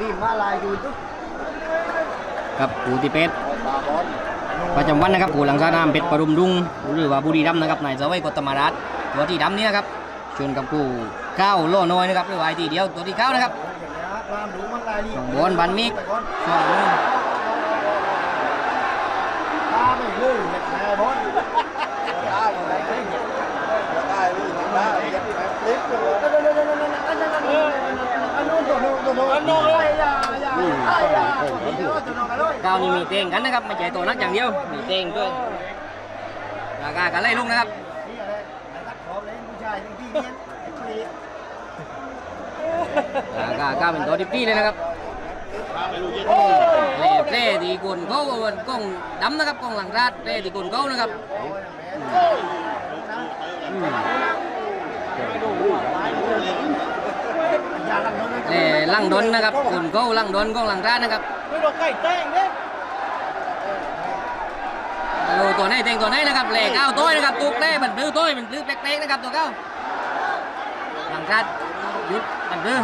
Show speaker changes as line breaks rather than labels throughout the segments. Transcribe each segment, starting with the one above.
ทีมมาลายดูทุก
กับปูติเป็ดประจำวันนะครับปูหลังสนามเป็ดปรุมดุงหรือว่าบุรีรัมย์นะครับนายสวัยกตมารัตตัวที่ดำนี่นะครับชวนกับกูเก้าโลน้อยนะครับหรือว่าไอ้ทีเดียวตัวที่เก้านะครับ
รามดูมันลายนี่
บอลบันมิกสองมือ
ตาไม่ลื่นแม่บอลได้เลยได้เลยได้เล็กตัวอันนั้นอันนั้นอันนู้นตัวนู้นตัวนู้น อันนู้าวนี่
มีเต้งกันนะครับไม่ใช่ตัวนักอย่างเดียวมีเต้งด้วยราคากันไล่ลูกนะครับ
รายที่นี่คา
ก้าเป็นตัวดิบปี้เลยนะครับเล่เล่ตีกุนเขากล้องดำนะครับก้องหลังราดเล่ตีกุนเขานะครับอืม
อย่าลังนู้น
เล่ลังดนนะครับกุนเขาลังดนกล้องหลังราดนะครับ
ไม่โดนไก่แต้งเนี่ย
โอ้ตัวไหนเต็งตัวไหนนะครับเล่เก้าตัวนะครับตุกเล่มันดื้อตัวมันดื้อแป๊กๆนะครับตัวเก้าหลังราดหยุดมันดื้อ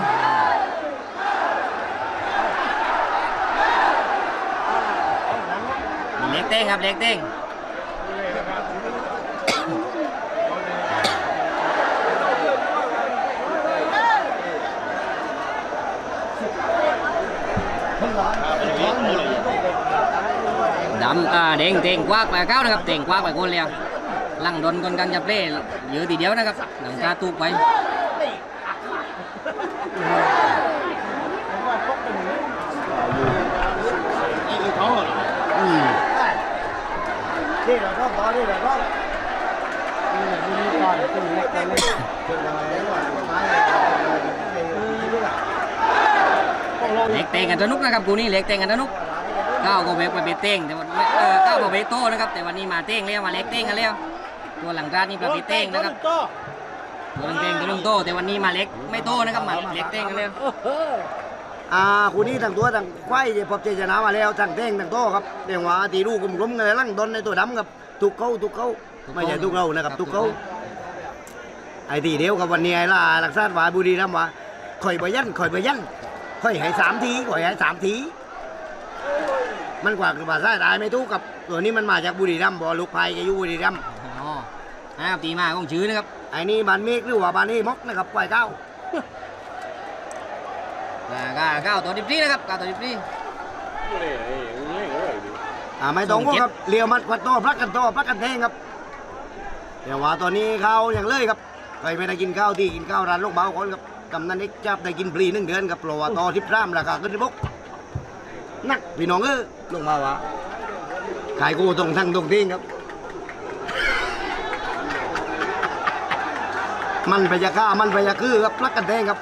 มีเล็กเต้งครับเล็กเต้งำอ่าเด้งเต่งกวากไปเก้านะครับเต่งกวากไปคนเดียวลังดนคนกลางจะเปล่เยอะทีเดียวนะครับหลังคาตูกไปอืม
นี่เราต้องต่อนี่เราต้องนี่แหละมีก่อนตึงเล็กกันเตึงอะไรก่อนไม้อะไร
เล็กเต่งกันสนุกนะครับกูนี่เล็กเต่งกันสนุก ก้าวก็เบกไปเบเต่งแต่ว่าเออก้าวก็เบโต้นะครับ แต่วันนี้มาเต่งแล้วมาเล็กเต่งกันแล้วตัวหลังราดนี่ประเภทเต่งนะครับตัวหลังเต่งตัวลุงโตแต่วันนี้มาเล็กไม่โตนะครับมาเล็กเต่งกันแล้ว
อ่าคู่นี้ทั้งตัวทั้งควายพบเจชนะมาแล้วทั้งเต้งทั้งโตครับเรียกว่าตีลูกกลมๆกันเลยลั่งดนในตัวดำครับทุกเข้าทุกเข้าไม่ใช่ทุกเรานะครับทุกเข้าไอ้ตีเดียวกับวันนี้ไอ้ล่ะหลักษาว่าบุรีรัมย์ว่าคอยบยันคอยบยันคอยให้สามทีคอยให้สามที มันกว่าคือภาษาตายไม่ทุกกับตัวนี้มันมาจากบุรีรัมย์บ่ลูกพายแกอยู่บุรีรัมย์
อ๋อนะครับตีมาของชื้อนะครับ
ไอ้นี่บานเมฆหรือว่าบานนี่มกนะครับปล่อยเก้า
อ่าก้าวก้าวตัวดิบซี่นะครับก้าวตัวดิบซี่
อ่าไม่ต้อง
ส่งเจ็ด
ครับเลี้ยวมัดควัดโต้พลักกันโต้พลักกันแทงครับเดี๋ยวว่าตอนนี้ข้าวอย่างเลยครับใครไม่ได้กินข้าวที่กินข้าวร้านลูกเบาคนครับกำนันเอกจับได้กินฟรีหนึ่งเดือนครับเพราะว่าต่อทิพร่ามราคาขึ้นที่บก นักพี่น้องเออลูกเบาวะขายกูตรงทั้งตรงทิ้งครับ มันไปยาฆ่ามันไปยาคือครับพลักกันแทงครับ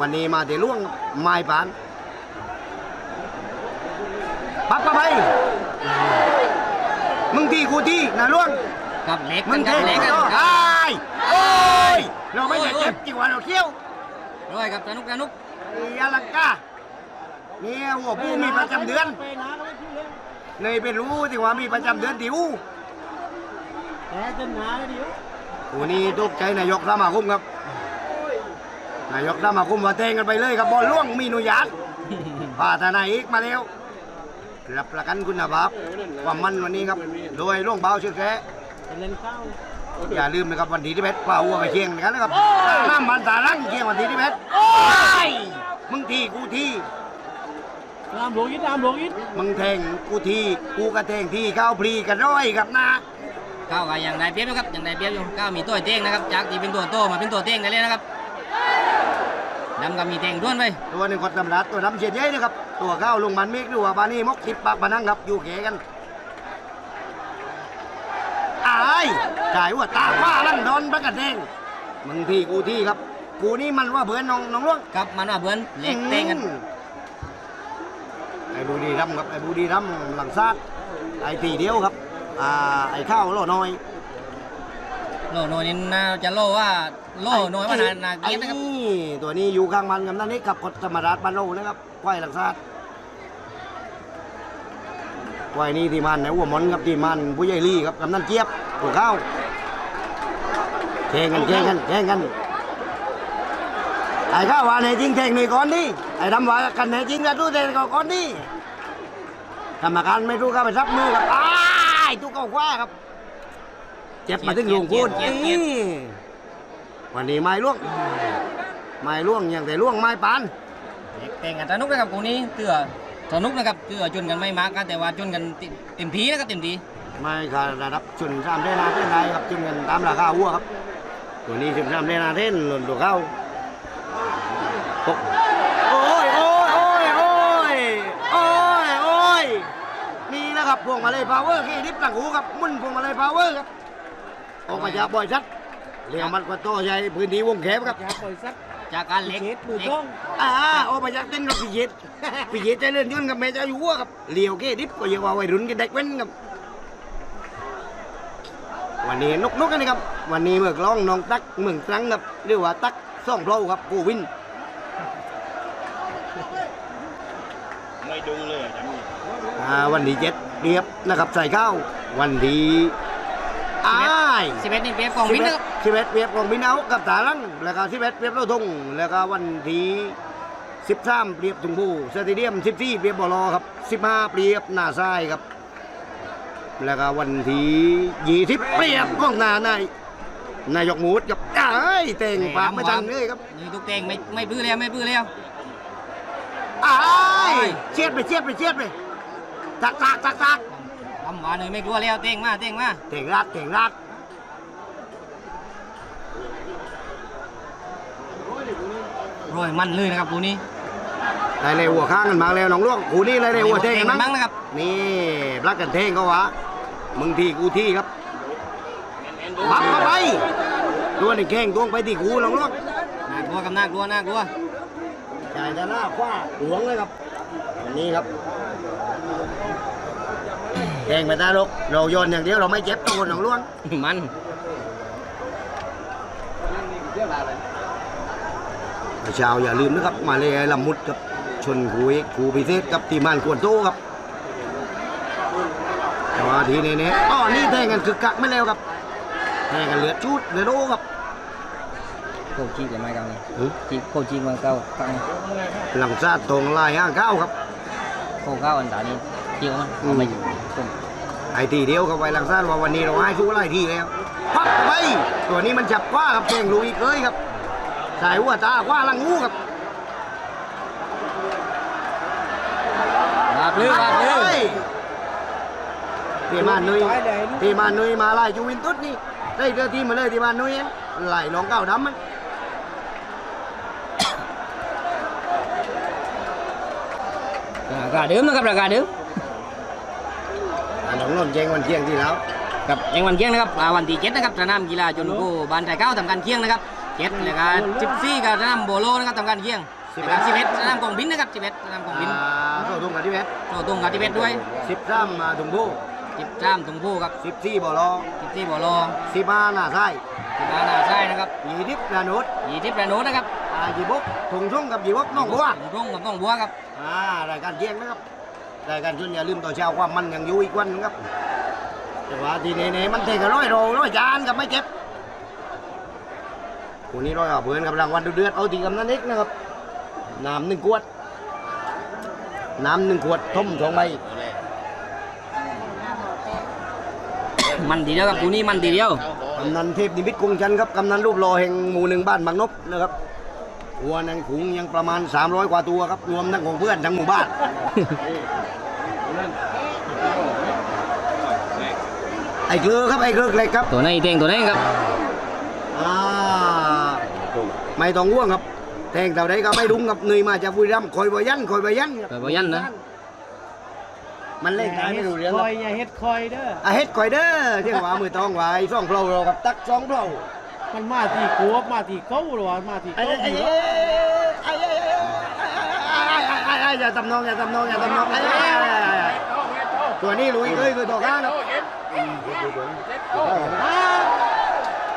วันนี้มาเดี๋ยวล่วงครับไม้ปานปักเข้าไปมึงตีกูตีนะล่วง
กับเล็ก
มึ
กั
ง
นค
เท
รับเล็กกัน
ก็
ครับ
ไอ้โอ้ยเราไม่อยากเจ็บจิ๋วเราเขี้ยว
ร้อยครับสนุกสนุก
ยาลังกา เนี่ยหัวผู้มีประจำเดือน เลยไปรู้ที่ว่ามีประจำเดือนติ๋ว
แพ้จนหนาเลยดิว
โอ้นี่ตกใจนายกสมาคมครับนายกสมาคมว่าแทงกันไปเลยครับบอลล่วงมีหนุยานพาทนายอีกมาแล้วรับประกันคุณภาพความมันวันนี้ครับ โดยล่วงเบาเชื่อแค่
เป็นเล่นข้าว
อย่าลืมนะครับวันที่ที่เพชรป่าวัวไปเชียงกันนะครับน้ำมันตาลังเชียงวันที่ที่เพชรมึงทีกูที
ตามหลวงยิดตามหลวงยิด
มึงแทงกูทีกูกระแทงที่เข้าพลีกันร้อยครับนะ
ก้าวก็ยังได้เปียบอยู่ครับอยังได้เปียบอยู่ก้าวมีตัวเต้งนะครับจากที่เป็นตัวโตมาเป็นตัวเต้งได้เลยนะครับดำก็มีเต้งด้วนไป
ตัวหนึ่งกดตำรัดตัวน้ำเชียดเย้นะครับตัวข้าวลงมันเมฆหรือว่าบานี่มกทิปปากบานังครับอยู่เขกันอายจ่ายว่าตาว่าลั่นดอนประกระแทงมึงที่กูที่ครับ กูนี่มันว่าเบื่อน้องน้องล่วง
กับมันว่าเบือนเล็กเต้งกัน
ไอ้บูดีรัมย์ครับไอ้บูดีรัมย์หลังซาดไอ้ตีเดียวครับอ่าไอ้ข้าวโลน้อย
โลโนนี่น่าจะโลว่าโลน้อยว่านานา
ไอ้
เกียรตินะครับ
นี่ตัวนี้อยู่ข้างมันกับนั่นนี่กับกดธรรมราชบ้านเรานะครับควายหลังซาดควายนี่ที่มันนะหัวหมอนครับที่มันผู้ใหญ่ลี่ครับกำนันเจี๊ยบตัวข้าวแข่งกันแข่งกันแข่งกัน ไอ้ข้าว่าในจริงแทงหน่อยก่อนดิไอ้ทำว่ากันในจริงกันดูแทงก่อนดิกรรมการไม่รู้ก็ไปรับมือครับอ้ายทุกเข้าคว้าครับ เจ็บมาถึงหลวงพูนนี่วันนี้ไม้ล่วง ไม้ล่วงอย่างแต่ล่วงไม้ปาน
เล็กแต่งกันสนุกนะครับคู่นี้เตือสนุกนะครับเตือจนกันไม่มากกันแต่ว่าจนกันเต็มที่นะครับเต็มที่
ไม่ค่ะระดับชุนสามเทนาเท่นใดครับจึงเงินตามราคาวัวครับตัวนี้ชุนสามเทนาเท่นหล่นตัวเข้าตก โอ้ยโอ้ยโอ้ยโอ้ยโอ้ยโอ้ยนี่แหละครับพวงมาลัยพาวเวอร์ขี้ดิบหลังหูครับมุ่นพวงมาลัยพาวเวอร์ครับออกมาจากบ่อยชัดเรียงมันกว่าโตใหญ่พื้นที่วงแคบครับ
อย่าปล่อยสัก
จากการเล็ก
มือต้อง
อ่าออกมาจากเต้นกับพี่เย็ดพี่เย็ดใจเลื่อนยนต์กับแม่เจ้าอยู่วัวครับเลี้ยวเก้ดิบก็เยาว่าวัยรุ่นกันเด็กเว้นครับวันนี้นกนกนนะครับ วันนี้เมือกล้องน้องตักเมืองตรังครับเรียกว่าตักซ่องเพลาครับกูวิน
ไม่ดูเลยจำนี่
อ่าวันที่เจ็ดเรียบนะครับใส่ข้าววันที่อ้าย
สิบเอ็ดนี่เปียบกองวินนะครับ
สิบเอ็ดเรียบของบินเอากับตาลังแล้วก็สิบเอ็ดเรียบเราทงแล้วก็วันที่สิบสามเรียบถุงผู้สเตเดียมสิบสี่เรียบบอลอครับสิบห้าเรียบหน้าทรายครับ แล้วก็วันที่ยี่สิบเรียบกองหน้านายนายกหมูดกับอ้ายเต่งปากไม่ทันเลยครับ
นี่ทุกเตงไม่ไม่ปื้อแล้วไม่ปื้อแล้ว
อ้า ยเชียดไปเชียดไปเชียดไปตักตักตักตัก
ทำหวานเลยไม่กลัวแล้วเตงมาเตงมา
เต่งรัดเต่งรัด
โรยมันเลยนะครับคู่นี้
ได้เลยหัวข้างกันมาแล้วน้องล่วงกูนี่เลยเลยหัวเท่งกัน
มั้
มั้
ง
ง
นะครับ
นี่รักกันเท่งเขาวะมึงที่กูที่ครับปับเข้าไปตัวนี่แข่งตัวไปที่กูน้องล่วง
น่ากลัวกับน่ากลัวน่ากลัว
จ่ายจะหน้าคว้าหลวงเลยครับ อันนี้ครับแข่งไปตาลกเราโยนอย่างเดียวเราไม่เจ็บตัวน้องล่วง
มัน
ชาวอย่าลืมนะครับ มาเลยลำมุดกับชนคูเอกคูพิเศษกับทีมงานกวนโตครับแต่ว่าทีนี้เนี่ยอ๋อนี่แทงกันคึกคักไม่แล้วครับแทงกันเหลือชุดเหลือโดครับ
โคจีเลยไหมกันนี่
หึ
จีโคจีมันเก้าตั้ง
หลังซาดตรงลายห้างเก้าครับ
โคเก้าอันตานี้เกี่ยวมัน
อืม
เอาไม่ผม
ไอ้ทีเดียวเข้าไปหลังซาดว่าวันนี้เราให้ชู้ไล่ทีแล้วพักไปตัวนี้มันจับคว้าครับแทงลุยเคยครับสายหัวตาคว้าลังงูครับ
บาปลือบาปลือ
ที่มานุย
ตายเลยลูก
ที่มานุยมาไล่จูวินตุสนี่ได้เรือทีมมาเลยที่มานุยไล่ลองเก้าดำมัน
ราคาเดิมนะครับราคาเดิม
อ่าน้องนนท์เจงวันเที่ยงที่แล้ว
กับยังวันเคียงนะครับอ่าวันที่เจ็ดนะครับสนามกีฬาจนโกบานไทยเก้าทำการเคียงนะครับเจ็ดแล้วก็สิบสี่กับสนามโบโลนะครับทำการเคียงแล้วก็สิบเอ็ดสนามกองบินนะครับสิบเอ็ดสนามกองบิน
อ่าโซ่ทุ่งกับที่เพชร
โตตรงกับสิบเอ็ดด้วย
สิบสามมาถุงผู้
สิบสามตรงผู้ครับ
สิบสี่บ่อรอ
สิบสี่โบโล
สิบห้าหน้าไส้
สิบห้าหน้าใช่นะครับ
ยี่สิบนานุษ
ยี่สิบระโนดนะครับ
อ่ายี่บกถุงช่งกับยี่บกน้องบัว
ตรงกับน้องบัวครับ
อ่ารายการเที่ยงนะครับรายการชวนอย่าลืมต่อเช้าความมันยังอยู่อีกวันหนึงครับ แต่ว่าทีนี้เนี่ยมันเทกันร้อยโลร้อยจานกับไม่เจ็บวันนี้ร้อยเอาเพื่อนกับรางวัลเดือดๆเอาตีกับนั้นเอกนะครับน้ำหนึ่งขวดน้ำหนึ่งขวดท่มสองใบ
มันทีเดียวครับคู่นี้มันทีเดียว
กำนันเทพนิมิตคงจันทร์ครับกำนันรูปหล่อแห่งหมู่หนึ่งบ้านบางนบนะครับ วัวนังขุงยังประมาณ 300 กว่าตัวครับ รวมทั้งของเพื่อนทั้งหมู่บ้าน ไอ้เกลือครับไอ้เกลือเล็กครับ
ตัวไหนเตงตัวไหนครับ
อ่าไม่ต้องง่วงครับแทงเท่าใดก็ไม่รุ้งครับเหนื่อยมาจากบุรีรัมย์คอยบยันคอยบยันครับ
ไปบอยันนะ
มันเล่นได้ไม่รู้เรื่อง
ค
ครั
อบยอย่าเฮ็ดคอยเด้อ
อะเฮ็ดคอยเด้อเที่ยงว่ามือตองไว้สองเพลาเรากับตักสองเพลา
มันมาที่กวบมาที่เก้าหรือว่ามาที่
ไอ้
เก้า
ไอ้
อยู่
ไอ้ไอ้ไอ้ไอ้ไอ้ไอ้อย่าตำนองอย่าตำนองอย่าตำนองไอ้ไอ้ตัวนี้ลุยเคยคือตัวข้างนะ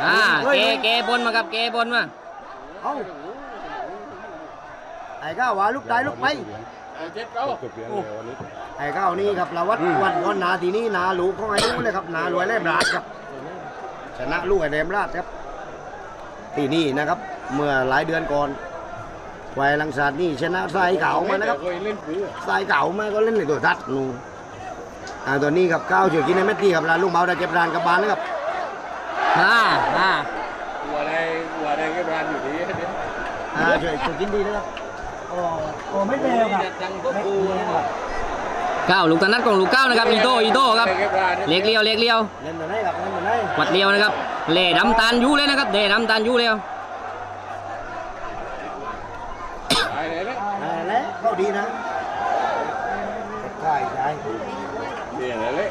อ่าเกเกบนมาครับเกบนมา
เอาไอ้ก้าวว่าลุกได้ลุกไปไอ้ก้าวนี่ครับละวัดวันวันนาทีนี้นาลูกของไอ้นู้นเลยครับนารวยแลมราดครับชนะลูกไอ้แรมราดครับ ที่นี่นะครับ เมื่อหลายเดือนก่อนไว้ลังสาดนี่ชนะทรายเก่ามานะครับ
เคยเล่นปื้อ
ทรายเก่ามาก็เล่นในตัวทัดนูอ่าตัวนี้ครับก้าวเฉียวกินในแมตตี้ครับลานลูกเมาได้เก็บรานกับบานนะครับ
อ่าอ่า
หัวอะไรหัวอะไรก็รานอยู่ดีเนี่ย
อ่าช่วยช่วยกินดีนะครับโอ้โอ้ไม่เร็วครับ
จังก็กู
ก้าวลูกตะนัดของลูกก้าวนะครับอีโต้อีโต้ครับ
ก็ราน
เล็กเลี้ยวเล็กเลี้ยว
เล่นมาได้ครับเล่นมาได้
วัดเลี้ยวนะครับเล่ดำตาลยูเลยนะครับเล่ดำตาลยูเลย
ตายเลยนะ
อ่าแล้วก็ดีนะใช่ใช่
เนี่ยเลย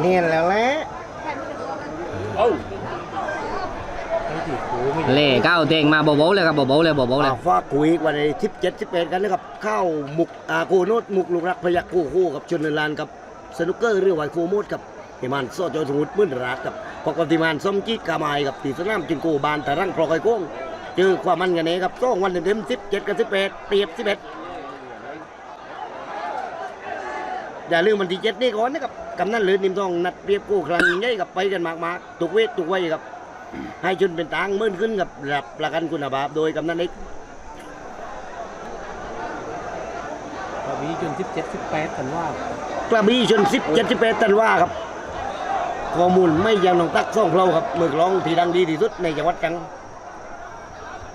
เนียนแล้วแหละ
เอ้า
เก้าเต่งมาเบาๆเลยครับเบาๆเลยเบาๆเลย
ฟ้าคุยวันในทิปเจ็ดทิปแปดกันนะครับเข้ามุกอากูโนดมุกลูกรักพยักคู่คู่กับชนเนินลานกับสนุกเกอร์หรือไหวคูโมดกับทีมันโซโจสมุทรมื่นรักกับพอกับทีมันส้มจีกามายกับตีสนามจิงโกบานแต่รังพลอยโก้งเจอความมันกันเองครับสองวันเต็มสิบเจ็ดกับสิบแปดเปรียบสิบเอ็ดอย่าลืมวันที่เจ็ดนี่ก่อนนะครับกำนันเลือนิมทองนัดเปรียบกู้ครั้งใหญ่กับไปกันมากๆตุกเวทตุกไว้ครับ ให้ชนเป็นตังมื่นขึ้นกับรับประกันคุณภาพโดยกำนันเอก
ก็มีจนสิบเจ็ดสิบแปดกันว่าก
ระบี่ชนสิบเจ็ดสิบแปดตันว่าครับข้อมูลไม่ยังน้องตักซ่องเพลาครับเมือกร้องที่ดังดีที่สุดในจังหวัดจัง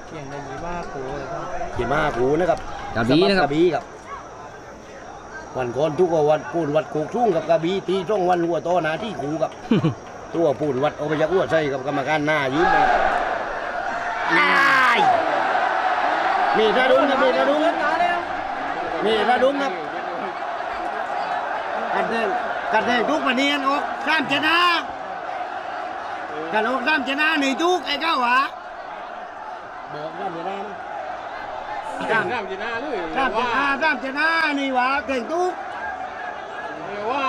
เพียงในมีบ้าโคเลยครับ
ขี่ม้าขูนะครับ
กระบี่นะค
ก
รับ
ระบี่ครับวันก่อนทุกวันปูนวัดโคกทุ่งกับกระบี่ตีช่องวันหัวโตหนาที่ขูกับ ตัวปูนวัดเอาไปจากหัวใส่กับกรรมการหน้ายืนเลยได้มีระดุงครับมีระดุงมีระดุงครับกันแทงกันแทงทุกวันนี้ออกสามชนะกันออกสามชนะหนึ่งทุกไอ้เก้าหวะบอกสามชนะนะ
ข้ามข้ามจีน่าเลย
สามชนะสามชนะนี่หวะเก่งทุก
ว่า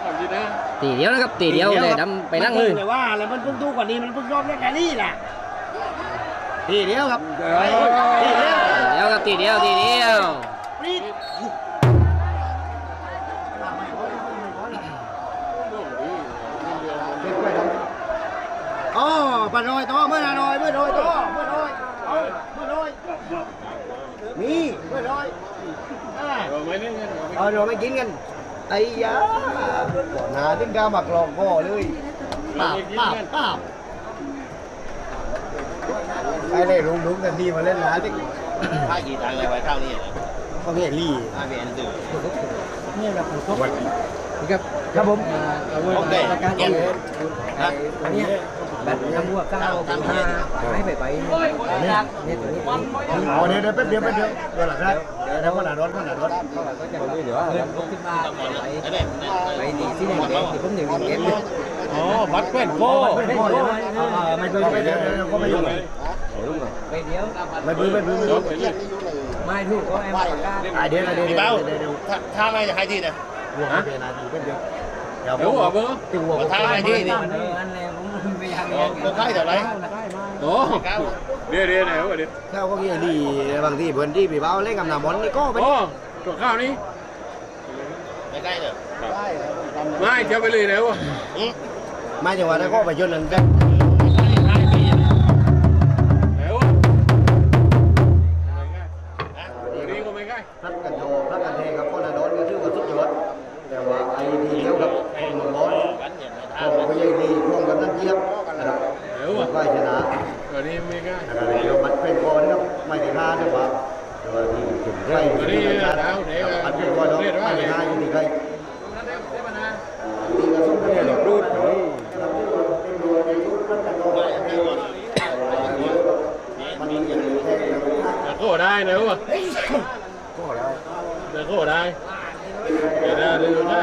ข้ามจี น่า
ตีเดียวนะครับตีเดียวเล่ดำไปนั่งเลย
แต่ว่าอะไรมันเพิ่งทุกกว่านี้มันเพิ่งรอบแรกแค่นี้แหละทีเดียวครับทีเดียว
ตีเดียวครับตีเดียวตีเดียว
ปรีดอ๋อปนอยต่อเมื่อนาน้อยเมื่อน้อยต่อเมื่อน้อยเอาเมื่อน้อยมีเมื่อน้อยอ่า
เราไม่เล่นกัน
เอาเราไม่กินกัน ไอ้ยาก่อนหนาถึงกาหมักหลอกพ่อเลยป้าบป้าบป้าบไอ้เล่ลุงลุงกันดีมาเล่นหนาที่
ถ้ากี่ตังค์เลยไว้ข้าวนี่
เขาเพียรี่
ถ้าเป็นอันตื่น
นี่แหละผมชอบนี่ครับ
ครับผม
เอาไว้
โอเค
ประกัน
เย็น
อันเนี้ยแบบน้ำวัวเก้าพันห้าให้ไปไปเนี่ยเนี่ยตัวนี้ตัวนี้
อ๋อเดี๋ยวเดี๋ยวแป๊บเดียวแป๊บเดียวเดี๋ยวหลังครับเดี๋ยวขนาดร้อนขนาดร้อน
ก็จะเดี๋ยวเงินลงขึ้นมาไปไปดี ที่แดงแดงที่ผมหนึ่งเก็บเลย
อ๋อบัตรแป้นโก้
ไม่พอใช่ไหมไม่เคยไม่เดี๋ยวเดี๋ยวก็ไม่ยุ่ง
ไปเดียว
ไม่พื้นไม่พื้นไเดี๋ยวเดี๋ยว
ไม่จะให้ที่น
วไม่เป็นไรแป๊บเดียวเดี๋ยว
ข้าไม่ที่นี่
อันเลยผมไปยัง
ก็เท่าไรโอ้เดี๋ยวเดี๋ยวไหนวะเดี๋ยว
ข้าวก็กี่ดีบางทีเพื่อนที่พี่เบ้าเล่นกับนาบอลนี่ก็ไป
อ๋อตัวข้าวนี้ไม่ใกล้เลยไม่เที่ยวไปเลยไหนวะ
ไม่จังหวะนั้นก็ไปชนนั่นกัน
ตัวนี้ไม่ใกล้
นะครับเดี๋ยวมันเป็นพอนะครับไม่ได้ท่าด้วยว่าแต่ว่าที่ถึงใกล้มันเป็นพอเนาะไม่ได้ท่าอยู่ที่ใกล้ตีกระสุนเนี่ยรูดมันมีอย่างอื่นแค่
แต่โก้ได้แล้วอะ
ก็ได้
แต่โก้ได้แต่ได้ดูได้